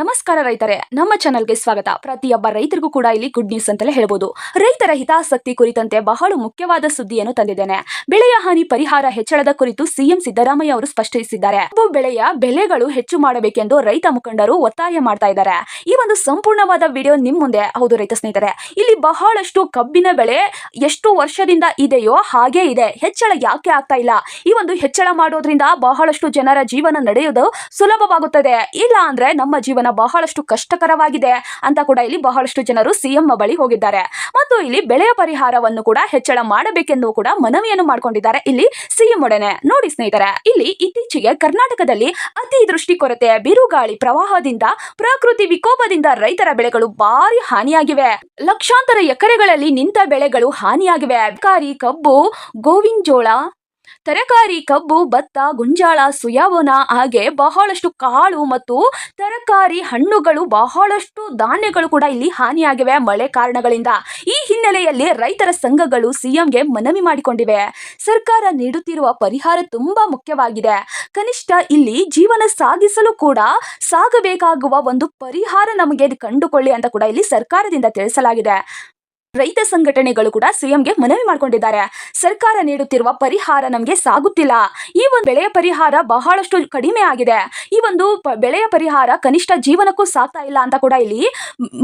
ನಮಸ್ಕಾರ ರೈತರೇ, ನಮ್ಮ ಚಾನಲ್ಗೆ ಸ್ವಾಗತ. ಪ್ರತಿಯೊಬ್ಬ ರೈತರಿಗೂ ಕೂಡ ಇಲ್ಲಿ ಗುಡ್ ನ್ಯೂಸ್ ಅಂತಲೇ ಹೇಳ್ಬೋದು. ರೈತರ ಹಿತಾಸಕ್ತಿ ಕುರಿತಂತೆ ಬಹಳ ಮುಖ್ಯವಾದ ಸುದ್ದಿಯನ್ನು ತಂದಿದ್ದೇನೆ. ಬೆಳೆಯ ಹಾನಿ ಪರಿಹಾರ ಹೆಚ್ಚಳದ ಕುರಿತು ಸಿಎಂ ಸಿದ್ದರಾಮಯ್ಯ ಅವರು ಸ್ಪಷ್ಟಪಡಿಸಿದ್ದಾರೆ ಕಬ್ಬು ಬೆಳೆಯ ಬೆಲೆಗಳು ಹೆಚ್ಚು ಮಾಡಬೇಕೆಂದು ರೈತ ಮುಖಂಡರು ಒತ್ತಾಯ ಮಾಡ್ತಾ ಇದ್ದಾರೆ. ಈ ಒಂದು ಸಂಪೂರ್ಣವಾದ ವಿಡಿಯೋ ನಿಮ್ ಮುಂದೆ. ಹೌದು ರೈತ ಸ್ನೇಹಿತರೆ, ಇಲ್ಲಿ ಬಹಳಷ್ಟು ಕಬ್ಬಿನ ಬೆಳೆ ಎಷ್ಟು ವರ್ಷದಿಂದ ಇದೆಯೋ ಹಾಗೆ ಇದೆ. ಹೆಚ್ಚಳ ಯಾಕೆ ಆಗ್ತಾ ಇಲ್ಲ? ಈ ಒಂದು ಹೆಚ್ಚಳ ಮಾಡೋದ್ರಿಂದ ಬಹಳಷ್ಟು ಜನರ ಜೀವನ ನಡೆಯುವುದು ಸುಲಭವಾಗುತ್ತದೆ. ಇಲ್ಲ ಅಂದ್ರೆ ನಮ್ಮ ಜೀವನ ಬಹಳಷ್ಟು ಕಷ್ಟಕರವಾಗಿದೆ ಅಂತ ಕೂಡ ಇಲ್ಲಿ ಬಹಳಷ್ಟು ಜನರು ಸಿಎಂ ಬಳಿ ಹೋಗಿದ್ದಾರೆ. ಮತ್ತು ಇಲ್ಲಿ ಬೆಳೆಯ ಪರಿಹಾರವನ್ನು ಕೂಡ ಹೆಚ್ಚಳ ಮಾಡಬೇಕೆಂದು ಕೂಡ ಮನವಿಯನ್ನು ಮಾಡಿಕೊಂಡಿದ್ದಾರೆ. ಇಲ್ಲಿ ಸಿಎಂ ಒಡನೆ. ನೋಡಿ ಸ್ನೇಹಿತರೆ, ಇಲ್ಲಿ ಇತ್ತೀಚೆಗೆ ಕರ್ನಾಟಕದಲ್ಲಿ ಅತಿ ದೃಷ್ಟಿ ಕೊರತೆ ಬಿರುಗಾಳಿ ಪ್ರವಾಹದಿಂದ ಪ್ರಕೃತಿ ವಿಕೋಪದಿಂದ ರೈತರ ಬೆಳೆಗಳು ಭಾರಿ ಹಾನಿಯಾಗಿವೆ. ಲಕ್ಷಾಂತರ ಎಕರೆಗಳಲ್ಲಿ ನಿಂತ ಬೆಳೆಗಳು ಹಾನಿಯಾಗಿವೆ. ಕಾರಿ ಕಬ್ಬು ಗೋವಿನ ಜೋಳ ತರಕಾರಿ, ಕಬ್ಬು, ಭತ್ತ, ಗುಂಜಾಳ ಸುಯಾವನ ಹಾಗೆ ಬಹಳಷ್ಟು ಕಾಳು ಮತ್ತು ತರಕಾರಿ ಹಣ್ಣುಗಳು ಬಹಳಷ್ಟು ಧಾನ್ಯಗಳು ಕೂಡ ಇಲ್ಲಿ ಹಾನಿಯಾಗಿವೆ ಮಳೆ ಕಾರಣಗಳಿಂದ. ಈ ಹಿನ್ನೆಲೆಯಲ್ಲಿ ರೈತರ ಸಂಘಗಳು ಸಿಎಂಗೆ ಮನವಿ ಮಾಡಿಕೊಂಡಿವೆ. ಸರ್ಕಾರ ನೀಡುತ್ತಿರುವ ಪರಿಹಾರ ತುಂಬಾ ಮುಖ್ಯವಾಗಿದೆ. ಕನಿಷ್ಠ ಇಲ್ಲಿ ಜೀವನ ಸಾಗಿಸಲು ಕೂಡ ಸಾಗಬೇಕಾಗುವ ಒಂದು ಪರಿಹಾರ ನಮಗೆ ಕಂಡುಕೊಳ್ಳಿ ಅಂತ ಕೂಡ ಇಲ್ಲಿ ಸರ್ಕಾರದಿಂದ ತಿಳಿಸಲಾಗಿದೆ. ರೈತ ಸಂಘಟನೆಗಳು ಕೂಡ ಸಿಎಂಗೆ ಮನವಿ ಮಾಡಿಕೊಂಡಿದ್ದಾರೆ. ಸರ್ಕಾರ ನೀಡುತ್ತಿರುವ ಪರಿಹಾರ ನಮಗೆ ಸಾಗುತ್ತಿಲ್ಲ. ಈ ಒಂದು ಬೆಳೆಯ ಪರಿಹಾರ ಬಹಳಷ್ಟು ಕಡಿಮೆ ಆಗಿದೆ. ಈ ಒಂದು ಬೆಳೆಯ ಪರಿಹಾರ ಕನಿಷ್ಠ ಜೀವನಕ್ಕೂ ಸಾಗ್ತಾ ಇಲ್ಲ ಅಂತ ಕೂಡ ಇಲ್ಲಿ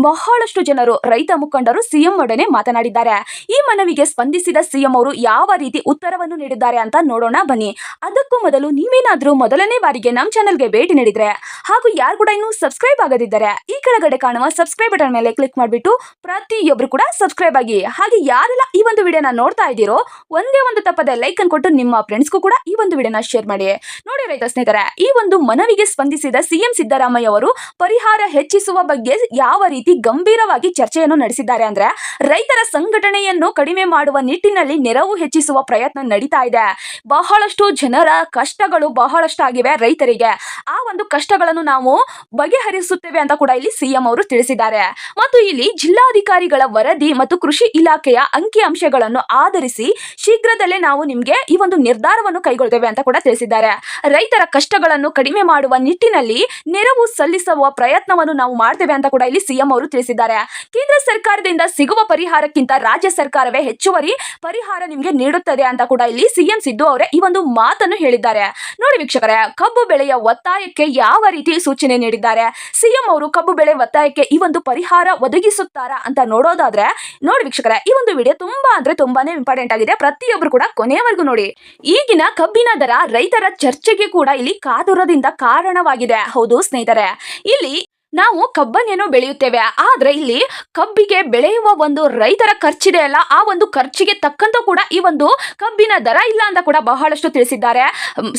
ಬಹಳಷ್ಟು ಜನರು, ರೈತ ಮುಖಂಡರು ಸಿಎಂ ಒಡನೆ ಮಾತನಾಡಿದ್ದಾರೆ. ಈ ಮನವಿಗೆ ಸ್ಪಂದಿಸಿದ ಸಿಎಂ ಅವರು ಯಾವ ರೀತಿ ಉತ್ತರವನ್ನು ನೀಡಿದ್ದಾರೆ ಅಂತ ನೋಡೋಣ ಬನ್ನಿ. ಅದಕ್ಕೂ ಮೊದಲು ನೀವೇನಾದ್ರೂ ಮೊದಲನೇ ಬಾರಿಗೆ ನಮ್ಮ ಚಾನಲ್ಗೆ ಭೇಟಿ ನೀಡಿದ್ರೆ ಹಾಗೂ ಯಾರು ಕೂಡ ಇನ್ನೂ ಸಬ್ಸ್ಕ್ರೈಬ್ ಆಗದಿದ್ದರೆ ಈ ಕೆಳಗಡೆ ಕಾಣುವ ಸಬ್ಸ್ಕ್ರೈಬ್ ಬಟನ್ ಮೇಲೆ ಕ್ಲಿಕ್ ಮಾಡಿಬಿಟ್ಟು ಪ್ರತಿಯೊಬ್ರು ಕೂಡ ಸಬ್ಸ್ಕ್ರೈಬ್ ಆಗಿ ಹಾಗೆ ಯಾರೆಲ್ಲ ಈ ಒಂದು ವಿಡಿಯೋನ ನೋಡ್ತಾ ಇದ್ದೀರೋ ಒಂದೇ ಒಂದು ತಪ್ಪದೆ ಲೈಕ್ ಕೊಟ್ಟು ನಿಮ್ಮ ಫ್ರೆಂಡ್ಸ್ಗೂ ಕೂಡ ಈ ಒಂದು ವಿಡಿಯೋನ ಶೇರ್ ಮಾಡಿ. ನೋಡಿ ರೈತ ಸ್ನೇಹಿತರೆ, ಈ ಒಂದು ಮನವಿಗೆ ಸ್ಪಂದಿಸಿದ ಸಿಎಂ ಸಿದ್ದರಾಮಯ್ಯ ಅವರು ಪರಿಹಾರ ಹೆಚ್ಚಿಸುವ ಬಗ್ಗೆ ಯಾವ ರೀತಿ ಗಂಭೀರವಾಗಿ ಚರ್ಚೆಯನ್ನು ನಡೆಸಿದ್ದಾರೆ ಅಂದ್ರೆ ರೈತರ ಸಂಘಟನೆಯನ್ನು ಕಡಿಮೆ ಮಾಡುವ ನಿಟ್ಟಿನಲ್ಲಿ ನೆರವು ಹೆಚ್ಚಿಸುವ ಪ್ರಯತ್ನ ನಡೀತಾ ಇದೆ. ಬಹಳಷ್ಟು ಜನರ ಕಷ್ಟಗಳು ಬಹಳಷ್ಟು ಆಗಿವೆ ರೈತರಿಗೆ. ಆ ಒಂದು ಕಷ್ಟಗಳನ್ನು ನಾವು ಬಗೆಹರಿಸುತ್ತೇವೆ ಅಂತ ಕೂಡ ಇಲ್ಲಿ ಸಿಎಂ ಅವರು ತಿಳಿಸಿದ್ದಾರೆ. ಮತ್ತು ಇಲ್ಲಿ ಜಿಲ್ಲಾಧಿಕಾರಿಗಳ ವರದಿ ಮತ್ತು ಕೃಷಿ ಇಲಾಖೆಯ ಅಂಕಿ ಅಂಶಗಳನ್ನು ಆಧರಿಸಿ ಶೀಘ್ರದಲ್ಲೇ ನಾವು ನಿಮಗೆ ಈ ಒಂದು ನಿರ್ಧಾರವನ್ನು ಕೈಗೊಳ್ತೇವೆ ಅಂತ ಕೂಡ ತಿಳಿಸಿದ್ದಾರೆ. ರೈತರ ಕಷ್ಟಗಳನ್ನು ಕಡಿಮೆ ಮಾಡುವ ನಿಟ್ಟಿನಲ್ಲಿ ನೆರವು ಸಲ್ಲಿಸುವ ಪ್ರಯತ್ನವನ್ನು ನಾವು ಮಾಡ್ತೇವೆ ಅಂತ ಕೂಡ ಇಲ್ಲಿ ಸಿಎಂ ಅವರು ತಿಳಿಸಿದ್ದಾರೆ. ಕೇಂದ್ರ ಸರ್ಕಾರದಿಂದ ಸಿಗುವ ಪರಿಹಾರಕ್ಕಿಂತ ರಾಜ್ಯ ಸರ್ಕಾರವೇ ಹೆಚ್ಚುವರಿ ಪರಿಹಾರ ನಿಮಗೆ ನೀಡುತ್ತದೆ ಅಂತ ಕೂಡ ಇಲ್ಲಿ ಸಿಎಂ ಸಿದ್ದು ಅವರೇ ಈ ಒಂದು ಮಾತನ್ನು ಹೇಳಿದ್ದಾರೆ. ನೋಡಿ ವೀಕ್ಷಕರೇ, ಕಬ್ಬು ಬೆಳೆಯ ಒತ್ತಾಯಕ್ಕೆ ಯಾವ ರೀತಿ ಸೂಚನೆ ನೀಡಿದ್ದಾರೆ? ಸಿಎಂ ಅವರು ಕಬ್ಬು ಬೆಳೆ ಒತ್ತಾಯಕ್ಕೆ ಈ ಒಂದು ಪರಿಹಾರ ಒದಗಿಸುತ್ತಾರಾ ಅಂತ ನೋಡೋದಾದ್ರೆ, ನೋಡಿ ವೀಕ್ಷಕರೇ, ಈ ಒಂದು ವಿಡಿಯೋ ತುಂಬಾ ಅಂದ್ರೆ ತುಂಬಾನೇ ಇಂಪಾರ್ಟೆಂಟ್ ಆಗಿದೆ. ಪ್ರತಿಯೊಬ್ಬರು ಕೂಡ ಕೊನೆಯವರೆಗೂ ನೋಡಿ. ಈಗಿನ ಕಬ್ಬಿನ ದರ ರೈತರ ಚರ್ಚೆಗೆ ಕೂಡ ಇಲ್ಲಿ ಕಾದುರದಿಂದ ಕಾರಣವಾಗಿದೆ. ಹೌದು ಸ್ನೇಹಿತರೆ. ಇಲ್ಲಿ ನಾವು ಕಬ್ಬನ್ನೇನೋ ಬೆಳೆಯುತ್ತೇವೆ. ಆದ್ರೆ ಇಲ್ಲಿ ಕಬ್ಬಿಗೆ ಬೆಳೆಯುವ ಒಂದು ರೈತರ ಖರ್ಚಿದೆ ಅಲ್ಲ? ಆ ಒಂದು ಖರ್ಚಿಗೆ ತಕ್ಕಂತ ಕೂಡ ಈ ಒಂದು ಕಬ್ಬಿನ ದರ ಇಲ್ಲ ಅಂತ ಕೂಡ ಬಹಳಷ್ಟು ತಿಳಿಸಿದ್ದಾರೆ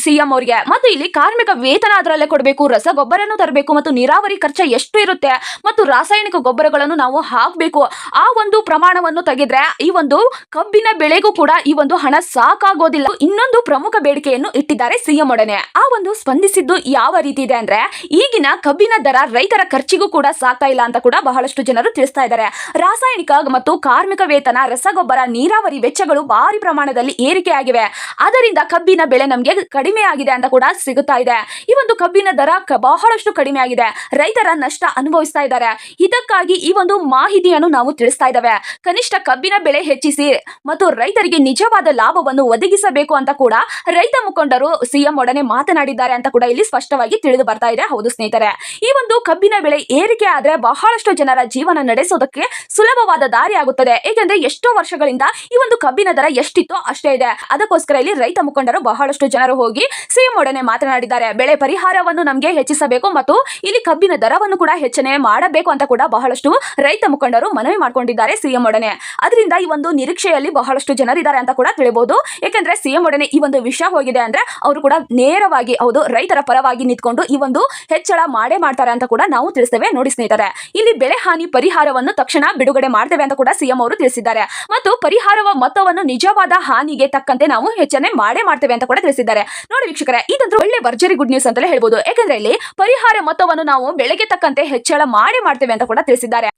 ಸಿಎಂ ಅವರಿಗೆ. ಮತ್ತು ಇಲ್ಲಿ ಕಾರ್ಮಿಕ ವೇತನ ಅದರಲ್ಲೇ ಕೊಡಬೇಕು, ರಸಗೊಬ್ಬರನೂ ತರಬೇಕು ಮತ್ತು ನೀರಾವರಿ ಖರ್ಚು ಎಷ್ಟು ಇರುತ್ತೆ ಮತ್ತು ರಾಸಾಯನಿಕ ಗೊಬ್ಬರಗಳನ್ನು ನಾವು ಹಾಕಬೇಕು. ಆ ಒಂದು ಪ್ರಮಾಣವನ್ನು ತೆಗೆದ್ರೆ ಈ ಒಂದು ಕಬ್ಬಿನ ಬೆಳೆಗೂ ಕೂಡ ಈ ಒಂದು ಹಣ ಸಾಕಾಗೋದಿಲ್ಲ. ಇನ್ನೊಂದು ಪ್ರಮುಖ ಬೇಡಿಕೆಯನ್ನು ಇಟ್ಟಿದ್ದಾರೆ ಸಿಎಂ ಒಡನೆ ಆ ಒಂದು ಸ್ಪಂದಿಸಿದ್ದು ಯಾವ ರೀತಿ ಇದೆ ಅಂದ್ರೆ, ಈಗಿನ ಕಬ್ಬಿನ ದರ ರೈತರ ಖರ್ಚಿಗೂ ಕೂಡ ಸಾಕ್ತಾ ಇಲ್ಲ ಅಂತ ಕೂಡ ಬಹಳಷ್ಟು ಜನರು ತಿಳಿಸ್ತಾ ಇದ್ದಾರೆ. ರಾಸಾಯನಿಕ ಮತ್ತು ಕಾರ್ಮಿಕ ವೇತನ, ರಸಗೊಬ್ಬರ, ನೀರಾವರಿ ವೆಚ್ಚಗಳು ಭಾರಿ ಪ್ರಮಾಣದಲ್ಲಿ ಏರಿಕೆಯಾಗಿವೆ. ಅದರಿಂದ ಕಬ್ಬಿನ ಬೆಳೆ ನಮಗೆ ಕಡಿಮೆ ಆಗಿದೆ ಅಂತ ಕೂಡ ಸಿಗುತ್ತಾ ಇದೆ. ಈ ಒಂದು ಕಬ್ಬಿನ ದರ ಬಹಳಷ್ಟು ಕಡಿಮೆ ಆಗಿದೆ. ರೈತರ ನಷ್ಟ ಅನುಭವಿಸ್ತಾ ಇದ್ದಾರೆ. ಇದಕ್ಕಾಗಿ ಈ ಒಂದು ಮಾಹಿತಿಯನ್ನು ನಾವು ತಿಳಿಸ್ತಾ ಇದ್ದಾವೆ. ಕನಿಷ್ಠ ಕಬ್ಬಿನ ಬೆಳೆ ಹೆಚ್ಚಿಸಿ ಮತ್ತು ರೈತರಿಗೆ ನಿಜವಾದ ಲಾಭವನ್ನು ಒದಗಿಸಬೇಕು ಅಂತ ಕೂಡ ರೈತ ಮುಖಂಡರು ಸಿಎಂ ಒಡನೆ ಮಾತನಾಡಿದ್ದಾರೆ ಅಂತ ಕೂಡ ಇಲ್ಲಿ ಸ್ಪಷ್ಟವಾಗಿ ತಿಳಿದು ಬರ್ತಾ ಇದೆ. ಹೌದು ಸ್ನೇಹಿತರೆ. ಈ ಒಂದು ಕಬ್ಬಿನ ಬೆಳೆ ಏರಿಕೆ ಆದ್ರೆ ಬಹಳಷ್ಟು ಜನರ ಜೀವನ ನಡೆಸೋದಕ್ಕೆ ಸುಲಭವಾದ ದಾರಿ ಆಗುತ್ತದೆ. ಏಕೆಂದ್ರೆ ಎಷ್ಟೋ ವರ್ಷಗಳಿಂದ ಈ ಒಂದು ಕಬ್ಬಿನ ದರ ಎಷ್ಟಿತ್ತೋ ಅಷ್ಟೇ ಇದೆ. ಅದಕ್ಕೋಸ್ಕರ ಇಲ್ಲಿ ರೈತ ಮುಖಂಡರು ಬಹಳಷ್ಟು ಜನರು ಹೋಗಿ ಸಿಎಂ ಒಡನೆ ಮಾತನಾಡಿದ್ದಾರೆ. ಬೆಳೆ ಪರಿಹಾರವನ್ನು ನಮಗೆ ಹೆಚ್ಚಿಸಬೇಕು ಮತ್ತು ಇಲ್ಲಿ ಕಬ್ಬಿನ ದರವನ್ನು ಕೂಡ ಹೆಚ್ಚನೆ ಮಾಡಬೇಕು ಅಂತ ಕೂಡ ಬಹಳಷ್ಟು ರೈತ ಮುಖಂಡರು ಮನವಿ ಮಾಡಿಕೊಂಡಿದ್ದಾರೆ ಸಿಎಂ ಒಡನೆ. ಅದರಿಂದ ಈ ಒಂದು ನಿರೀಕ್ಷೆಯಲ್ಲಿ ಬಹಳಷ್ಟು ಜನರಿದ್ದಾರೆ ಅಂತ ಕೂಡ ತಿಳಿಬಹುದು ಏಕೆಂದ್ರೆ ಸಿಎಂ ಒಡನೆ ಈ ಒಂದು ವಿಷಯ ಹೋಗಿದೆ ಅಂದ್ರೆ ಅವರು ಕೂಡ ನೇರವಾಗಿ ಹೌದು ರೈತರ ಪರವಾಗಿ ನಿಂತ್ಕೊಂಡು ಈ ಒಂದು ಹೆಚ್ಚಳ ಮಾಡೇ ಮಾಡ್ತಾರೆ ಅಂತ ಕೂಡ ನಾವು ತಿಳಿಸ್ತೇವೆ. ನೋಡಿ ಸ್ನೇಹಿತರೆ, ಇಲ್ಲಿ ಬೆಳೆ ಹಾನಿ ಪರಿಹಾರವನ್ನು ತಕ್ಷಣ ಬಿಡುಗಡೆ ಮಾಡ್ತೇವೆ ಅಂತ ಕೂಡ ಸಿಎಂ ಅವರು ತಿಳಿಸಿದ್ದಾರೆ. ಮತ್ತು ಪರಿಹಾರವ ಮೊತ್ತವನ್ನು ನಿಜವಾದ ಹಾನಿಗೆ ತಕ್ಕಂತೆ ನಾವು ಹೆಚ್ಚನೆ ಮಾಡೇ ಮಾಡ್ತೇವೆ ಅಂತ ಕೂಡ ತಿಳಿಸಿದ್ದಾರೆ. ನೋಡಿ ವೀಕ್ಷಕರೇ, ಇದಂತೂ ಒಳ್ಳೆ ಭರ್ಜರಿ ಗುಡ್ ನ್ಯೂಸ್ ಅಂತಲೇ ಹೇಳ್ಬೋದು. ಯಾಕಂದ್ರೆ ಇಲ್ಲಿ ಪರಿಹಾರ ಮೊತ್ತವನ್ನು ನಾವು ಬೆಳೆಗೆ ತಕ್ಕಂತೆ ಹೆಚ್ಚಳ ಮಾಡಿ ಮಾಡ್ತೇವೆ ಅಂತ ಕೂಡ ತಿಳಿಸಿದ್ದಾರೆ.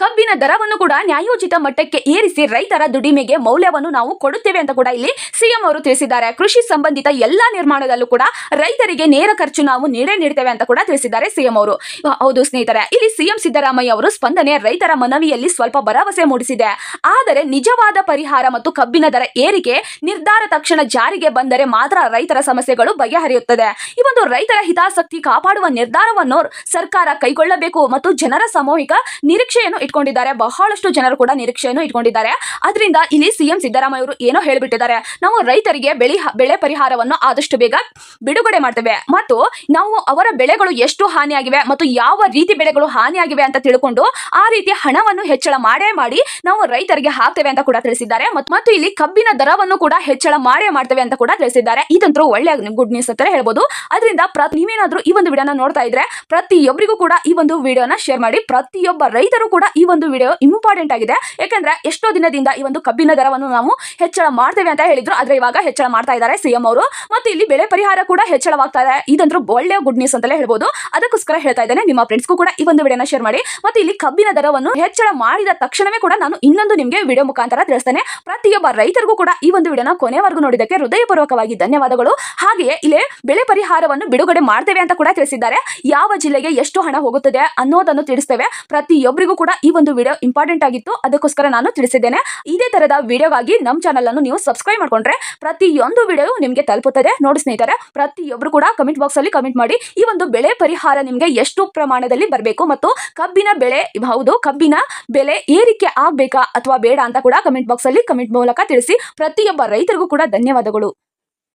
ಕಬ್ಬಿನ ದರವನ್ನು ಕೂಡ ನ್ಯಾಯೋಚಿತ ಮಟ್ಟಕ್ಕೆ ಏರಿಸಿ ರೈತರ ದುಡಿಮೆಗೆ ಮೌಲ್ಯವನ್ನು ನಾವು ಕೊಡುತ್ತೇವೆ ಅಂತ ಕೂಡ ಇಲ್ಲಿ ಸಿಎಂ ಅವರು ತಿಳಿಸಿದ್ದಾರೆ. ಕೃಷಿ ಸಂಬಂಧಿತ ಎಲ್ಲಾ ನಿರ್ಮಾಣದಲ್ಲೂ ಕೂಡ ರೈತರಿಗೆ ನೇರ ಖರ್ಚು ನಾವು ನೀಡೇ ನೀಡ್ತೇವೆ ಅಂತ ಕೂಡ ತಿಳಿಸಿದ್ದಾರೆ ಸಿಎಂ ಅವರು. ಹೌದು ಸ್ನೇಹಿತರೆ, ಇಲ್ಲಿ ಸಿಎಂ ಸಿದ್ದರಾಮಯ್ಯ ಅವರು ಸ್ಪಂದನೆ ರೈತರ ಮನವಿಯಲ್ಲಿ ಸ್ವಲ್ಪ ಭರವಸೆ ಮೂಡಿಸಿದೆ. ಆದರೆ ನಿಜವಾದ ಪರಿಹಾರ ಮತ್ತು ಕಬ್ಬಿನ ದರ ಏರಿಕೆ ನಿರ್ಧಾರ ತಕ್ಷಣ ಜಾರಿಗೆ ಬಂದರೆ ಮಾತ್ರ ರೈತರ ಸಮಸ್ಯೆಗಳು ಬಗೆಹರಿಯುತ್ತದೆ. ಈ ಒಂದು ರೈತರ ಹಿತಾಸಕ್ತಿ ಕಾಪಾಡುವ ನಿರ್ಧಾರವನ್ನು ಸರ್ಕಾರ ಕೈಗೊಳ್ಳಬೇಕು ಮತ್ತು ಜನರ ಸಾಮೂಹಿಕ ನಿರೀಕ್ಷೆಯನ್ನು ಇಟ್ಕೊಂಡಿದ್ದಾರೆ. ಬಹಳಷ್ಟು ಜನರು ಕೂಡ ನಿರೀಕ್ಷೆಯನ್ನು ಇಟ್ಕೊಂಡಿದ್ದಾರೆ. ಅದರಿಂದ ಇಲ್ಲಿ ಸಿಎಂ ಸಿದ್ದರಾಮಯ್ಯ ಅವರು ಏನೋ ಹೇಳಿಬಿಟ್ಟಿದ್ದಾರೆ. ನಾವು ರೈತರಿಗೆ ಬೆಳೆ ಬೆಳೆ ಪರಿಹಾರವನ್ನು ಆದಷ್ಟು ಬೇಗ ಬಿಡುಗಡೆ ಮಾಡ್ತೇವೆ. ಮತ್ತು ನಾವು ಅವರ ಬೆಳೆಗಳು ಎಷ್ಟು ಹಾನಿಯಾಗಿವೆ ಮತ್ತು ಯಾವ ರೀತಿ ಬೆಳೆಗಳು ಹಾನಿಯಾಗಿವೆ ಅಂತ ತಿಳ್ಕೊಂಡು ಆ ರೀತಿಯ ಹಣವನ್ನು ಹೆಚ್ಚಳ ಮಾಡೇ ಮಾಡಿ ನಾವು ರೈತರಿಗೆ ಹಾಕ್ತೇವೆ ಅಂತ ಕೂಡ ತಿಳಿಸಿದ್ದಾರೆ. ಮತ್ತು ಇಲ್ಲಿ ಕಬ್ಬಿನ ದರವನ್ನು ಕೂಡ ಹೆಚ್ಚಳ ಮಾಡೇ ಮಾಡ್ತೇವೆ ಅಂತ ಕೂಡ ತಿಳಿಸಿದ್ದಾರೆ. ಇದಂತೂ ಒಳ್ಳೆಯ ಗುಡ್ ನ್ಯೂಸ್ ಅಂತ ಹೇಳ್ಬೋದು. ಅದರಿಂದ ನೀವೇನಾದ್ರೂ ಈ ಒಂದು ವಿಡಿಯೋನ ನೋಡ್ತಾ ಇದ್ರೆ ಪ್ರತಿಯೊಬ್ಬರಿಗೂ ಕೂಡ ಈ ಒಂದು ವಿಡಿಯೋನ ಶೇರ್ ಮಾಡಿ. ಪ್ರತಿಯೊಬ್ಬ ರೈತರು ಕೂಡ ಈ ಒಂದು ವಿಡಿಯೋ ಇಂಪಾರ್ಟೆಂಟ್ ಆಗಿದೆ. ಯಾಕಂದ್ರೆ ಎಷ್ಟೋ ದಿನದಿಂದ ಈ ಒಂದು ಕಬ್ಬಿನ ದರವನ್ನು ನಾವು ಹೆಚ್ಚಳ ಮಾಡ್ತೇವೆ ಅಂತ ಹೇಳಿದ್ರು. ಆದ್ರೆ ಇವಾಗ ಹೆಚ್ಚಳ ಮಾಡ್ತಾ ಇದ್ದಾರೆ ಸಿಎಂ ಅವರು. ಮತ್ತು ಇಲ್ಲಿ ಬೆಳೆ ಪರಿಹಾರ ಕೂಡ ಹೆಚ್ಚಳವಾಗ್ತಾ ಇದೆ. ಇದಂತೂ ಒಳ್ಳೆಯ ಗುಡ್ ನ್ಯೂಸ್ ಅಂತಲೇ ಹೇಳ್ಬೋದು. ಅದಕ್ಕೋಸ್ಕರ ಹೇಳ್ತಾ ಇದ್ದೇನೆ, ನಿಮ್ಮ ಫ್ರೆಂಡ್ಸ್ಗೂ ಕೂಡ ಈ ಒಂದು ವಿಡಿಯೋನ ಶೇರ್ ಮಾಡಿ. ಮತ್ತು ಇಲ್ಲಿ ಕಬ್ಬಿನ ದರವನ್ನು ಹೆಚ್ಚಳ ಮಾಡಿದ ತಕ್ಷಣವೇ ಕೂಡ ನಾನು ಇನ್ನೊಂದು ನಿಮಗೆ ವಿಡಿಯೋ ಮುಖಾಂತರ ತಿಳಿಸ್ತೇನೆ. ಪ್ರತಿಯೊಬ್ಬ ರೈತರಿಗೂ ಕೂಡ ಈ ಒಂದು ವಿಡಿಯೋನ ಕೊನೆವರೆಗೂ ನೋಡಿದಕ್ಕೆ ಹೃದಯಪೂರ್ವಕವಾಗಿ ಧನ್ಯವಾದಗಳು. ಹಾಗೆಯೇ ಇಲ್ಲಿ ಬೆಳೆ ಪರಿಹಾರವನ್ನು ಬಿಡುಗಡೆ ಮಾಡ್ತೇವೆ ಅಂತ ಕೂಡ ತಿಳಿಸಿದ್ದಾರೆ. ಯಾವ ಜಿಲ್ಲೆಗೆ ಎಷ್ಟು ಹಣ ಹೋಗುತ್ತದೆ ಅನ್ನೋದನ್ನು ತಿಳಿಸ್ತೇವೆ. ಪ್ರತಿಯೊಬ್ಬರಿಗೂ ಕೂಡ ಈ ಒಂದು ವಿಡಿಯೋ ಇಂಪಾರ್ಟೆಂಟ್ ಆಗಿತ್ತು. ಅದಕ್ಕೋಸ್ಕರ ನಾನು ತಿಳಿಸಿದ್ದೇನೆ. ಇದೇ ತರದ ವಿಡಿಯೋಗಾಗಿ ನಮ್ಮ ಚಾನಲ್ ಅನ್ನು ನೀವು ಸಬ್ಸ್ಕ್ರೈಬ್ ಮಾಡ್ಕೊಂಡ್ರೆ ಪ್ರತಿಯೊಂದು ವಿಡಿಯೋ ನಿಮಗೆ ತಲುಪುತ್ತದೆ. ನೋಡಿ ಸ್ನೇಹಿತರೆ ಪ್ರತಿಯೊಬ್ಬರು ಕೂಡ ಕಮೆಂಟ್ ಬಾಕ್ಸ್ ಅಲ್ಲಿ ಕಮೆಂಟ್ ಮಾಡಿ ಈ ಒಂದು ಬೆಳೆ ಪರಿಹಾರ ನಿಮಗೆ ಎಷ್ಟು ಪ್ರಮಾಣದಲ್ಲಿ ಬರಬೇಕು ಮತ್ತು ಕಬ್ಬಿನ ಬೆಳೆ, ಹೌದು, ಕಬ್ಬಿನ ಬೆಲೆ ಏರಿಕೆ ಆಗ್ಬೇಕಾ ಅಥವಾ ಬೇಡ ಅಂತ ಕೂಡ ಕಮೆಂಟ್ ಬಾಕ್ಸ್ ಅಲ್ಲಿ ಕಮೆಂಟ್ ಮೂಲಕ ತಿಳಿಸಿ. ಪ್ರತಿಯೊಬ್ಬ ರೈತರಿಗೂ ಕೂಡ ಧನ್ಯವಾದಗಳು.